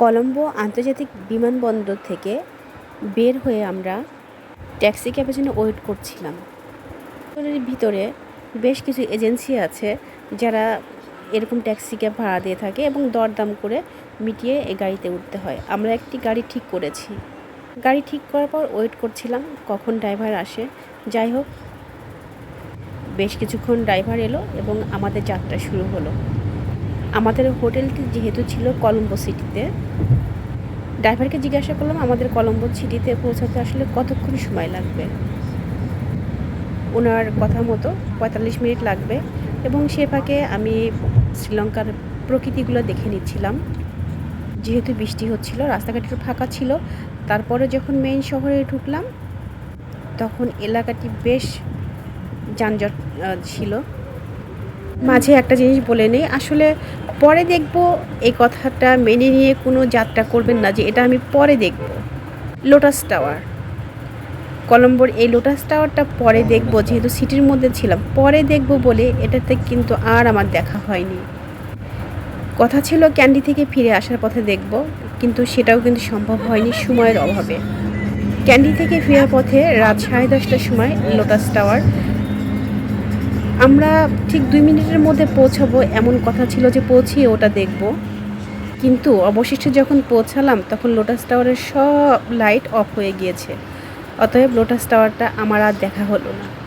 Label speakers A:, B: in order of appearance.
A: কলম্বো আন্তর্জাতিক বিমানবন্দর থেকে বের হয়ে আমরা ট্যাক্সি ক্যাবের জন্য ওয়েট করছিলাম। ভিতরে বেশ কিছু এজেন্সি আছে যারা এরকম ট্যাক্সি ক্যাব ভাড়া দিয়ে থাকে এবং দরদাম করে মিটিয়ে এই গাড়িতে উঠতে হয়। আমরা একটি গাড়ি ঠিক করেছি। গাড়ি ঠিক করার পর ওয়েট করছিলাম কখন ড্রাইভার আসে। যাই হোক, বেশ কিছুক্ষণ ড্রাইভার এলো এবং আমাদের যাত্রা শুরু হলো। আমাদের হোটেলটি যেহেতু ছিল কলম্বো সিটিতে। ড্রাইভারকে জিজ্ঞাসা করলাম, আমাদের কলম্বো সিটিতে পৌঁছাতে আসলে কতক্ষণ সময় লাগবে? ওনার কথা মতো পঁয়তাল্লিশ মিনিট লাগবে এবং সে ফাঁকে আমি শ্রীলঙ্কার প্রকৃতিগুলো দেখে নিচ্ছিলাম। যেহেতু বৃষ্টি হচ্ছিল, রাস্তাঘাট একটু ফাঁকা ছিল, তারপরে যখন মেইন শহরে ঢুকলাম, তখন এলাকাটি বেশ যানজট ছিল। মাঝে একটা জিনিস বলে নেই। আসলে পরে দেখব, এই কথাটা মেনে নিয়ে কোনো যাত্রা করবেন না যে এটা আমি পরে দেখব। লোটাস টাওয়ার কলম্বোর এই লোটাস টাওয়ারটা পরে দেখব, যেহেতু সিটির মধ্যে ছিলাম। পরে দেখব বলে এটাতে কিন্তু আর আমার দেখা হয়নি। কথা ছিল ক্যান্ডি থেকে ফিরে আসার পথে দেখব, কিন্তু সেটাও কিন্তু সম্ভব হয়নি সময়ের অভাবে। ক্যান্ডি থেকে ফেরার পথে রাত সাড়ে দশটার সময় লোটাস টাওয়ার আমরা ঠিক দুই মিনিটের মধ্যে পৌঁছাবো, এমন কথা ছিল যে পৌঁছিয়ে ওটা দেখব। কিন্তু অবশেষে যখন পৌঁছালাম, তখন লোটাস টাওয়ারের সব লাইট অফ হয়ে গিয়েছে। অতএব লোটাস টাওয়ারটা আমার আর দেখা হলো না।